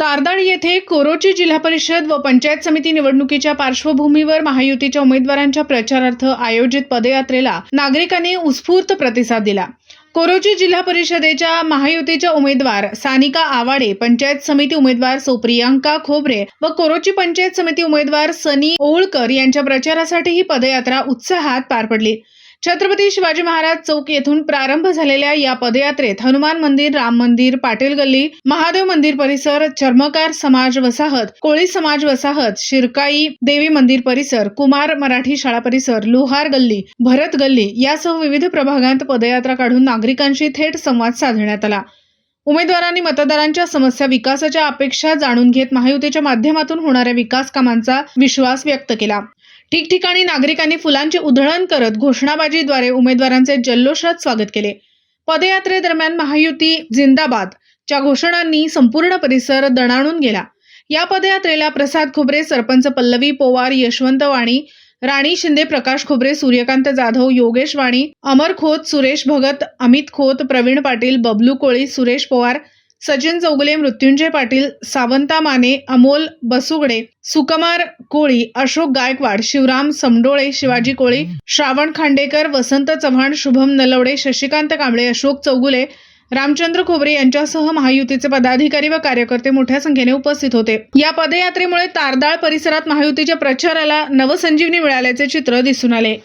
तारदाळ येथे कोरोची जिल्हा परिषद व पंचायत समिती निवडणुकीच्या पार्श्वभूमीवर महायुतीच्या उमेदवारांच्या प्रचारार्थ आयोजित पदयात्रेला नागरिकांनी उत्स्फूर्त प्रतिसाद दिला. कोरोची जिल्हा परिषदेच्या महायुतीच्या उमेदवार सानिका आवाडे पंचायत समिती उमेदवार सुप्रियांका खोबरे व कोरोची पंचायत समिती उमेदवार सनी ओळकर यांच्या प्रचारासाठी ही पदयात्रा उत्साहात पार पडली. छत्रपती शिवाजी महाराज चौक येथून प्रारंभ झालेल्या या पदयात्रेत हनुमान मंदिर राम मंदिर पाटील गल्ली महादेव मंदिर परिसर चर्मकार समाज वसाहत कोळी समाज वसाहत शिरकाई देवी मंदिर परिसर कुमार मराठी शाळा परिसर लोहार गल्ली भरत गल्ली यासह विविध प्रभागांत पदयात्रा काढून नागरिकांशी थेट संवाद साधण्यात आला. उमेदवारांनी मतदारांच्या समस्या विकासाच्या अपेक्षा जाणून घेत महायुतीच्या माध्यमातून होणाऱ्या विकास कामांचा विश्वास व्यक्त केला. ठिकठिकाणी नागरिकांनी फुलांची उधळण करत घोषणाबाजीद्वारे उमेदवारांचे जल्लोषात स्वागत केले. पदयात्रेदरम्यान महायुती जिंदाबाद च्या घोषणांनी संपूर्ण परिसर दणाणून गेला. या पदयात्रेला प्रसाद खोबरे सरपंच पल्लवी पोवार यशवंत वाणी राणी शिंदे प्रकाश खोबरे सूर्यकांत जाधव योगेश वाणी अमर खोत सुरेश भगत अमित खोत प्रवीण पाटील बबलू कोळी सुरेश पवार सचिन चौगुले मृत्युंजय पाटील सावंता माने अमोल बसुगडे सुकमार कोळी अशोक गायकवाड शिवराम समडोळे शिवाजी कोळी श्रावण खांडेकर वसंत चव्हाण शुभम नलवडे शशिकांत कांबळे अशोक चौगुले रामचंद्र खोबरे यांच्यासह महायुतीचे पदाधिकारी व कार्यकर्ते मोठ्या संख्येने उपस्थित होते. या पदयात्रेमुळे तारदाळ परिसरात महायुतीच्या प्रचाराला नवसंजीवनी मिळाल्याचे चित्र दिसून आले.